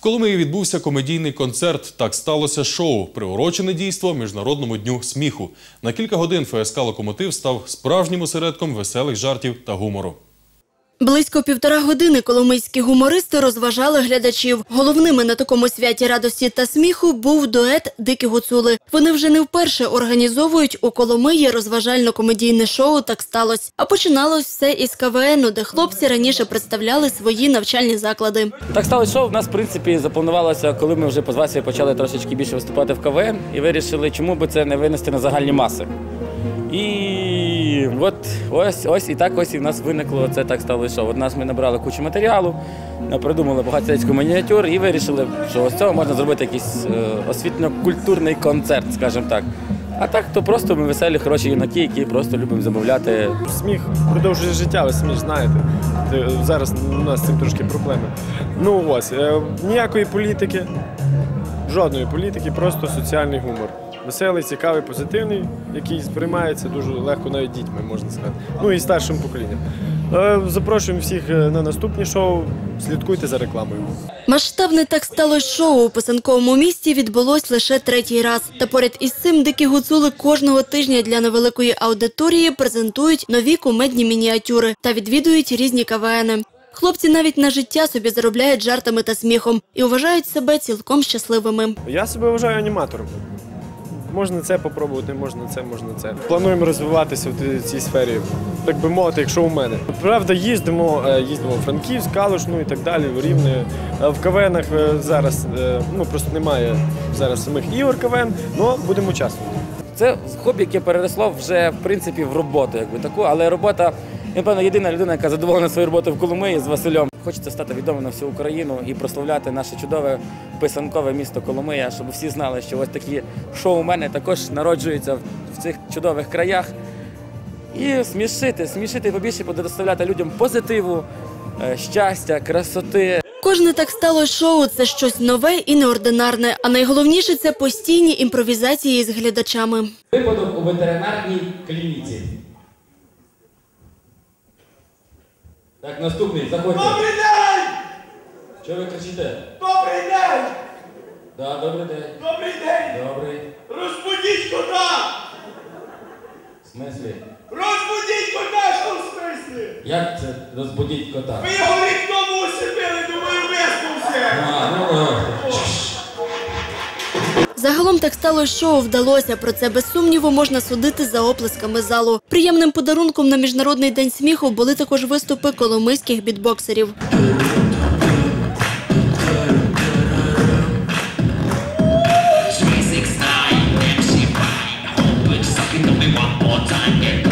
В Коломиї відбувся комедійний концерт. Так сталося шоу, приурочене дійство Міжнародному дню сміху. На кілька годин ФСК Локомотив став справжнім осередком веселих жартів та гумору. Близько півтора години коломийські гумористи розважали глядачів. Головними на такому святі радості та сміху був дует Дикі гуцули. Вони вже не вперше організовують у Коломиї розважально-комедійне шоу Так сталося. А починалось все із КВНу, де хлопці раніше представляли свої навчальні заклади. Так сталося, що в нас, в принципі, запланувалося, коли ми вже по почали трошечки більше виступати в КВН і вирішили, чому би це не винести на загальні маси. І от ось ось і так ось і в нас виникло це так сталося. Що от нас ми набрали кучу матеріалу, придумали багатько мініатюр і вирішили, що з цього можна зробити якийсь е, освітньо-культурний концерт, скажімо так. А так, то просто ми веселі, хороші юнаки, які просто любимо замовляти Сміх продовжує життя, ви самі знаєте. Е, Зараз у нас цим трошки проблеми. Ну ось, е, ніякої політики, жодної політики, просто соціальний гумор. Веселий, цікавий, позитивний, який сприймається дуже легко навіть дітьми, можна сказати. Ну і старшим поколінням. Е, Запрошуємо всіх е, на наступні шоу. Слідкуйте за рекламою. Масштабне так сталося шоу у писанковому місті відбулось лише третій раз. Та поряд із цим дикі гуцули кожного тижня для невеликої аудиторії презентують нові кумедні мініатюри та відвідують різні КВНи. Хлопці навіть на життя собі заробляють жартами та сміхом і вважають себе цілком щасливими. Я себе вважаю аніматором. Можна це попробувати, можна це, можна це. Плануємо розвиватися в цій сфері, так би мовити, якщо у мене. Правда, їздимо, е, їздимо в Франківськ, Калуш, ну і так далі, в Рівне. Е, В КВНах е, зараз ну просто немає зараз самих ігор КВН, але будемо участвувати. Це хобі, яке переросло вже в принципі в роботу, якби таку, але робота, я, напевно, єдина людина, яка задоволена своєю роботою в Коломиї з Василем. Хочеться стати відомим на всю Україну і прославляти наше чудове писанкове місто Коломия, щоб всі знали, що ось такі шоумени також народжуються в цих чудових краях. І смішити, смішити побільше буде доставляти людям позитиву, е, щастя, красоти. Кожне так сталося шоу це щось нове і неординарне. А найголовніше це постійні імпровізації з глядачами. Випадок у ветеринарній клініці. Так, наступний, заходьте. Добрий день! Що ви кричите? Добрий день! Да, добрий день. Добрий день! Добрий. Розбудіть кота! В смислі? Розбудіть кота, що в смислі? Як це розбудіть кота? Ви його рік Загалом так стало, що вдалося. Про це без сумніву можна судити за оплесками залу. Приємним подарунком на міжнародний день сміху були також виступи коломийських бітбоксерів. Time,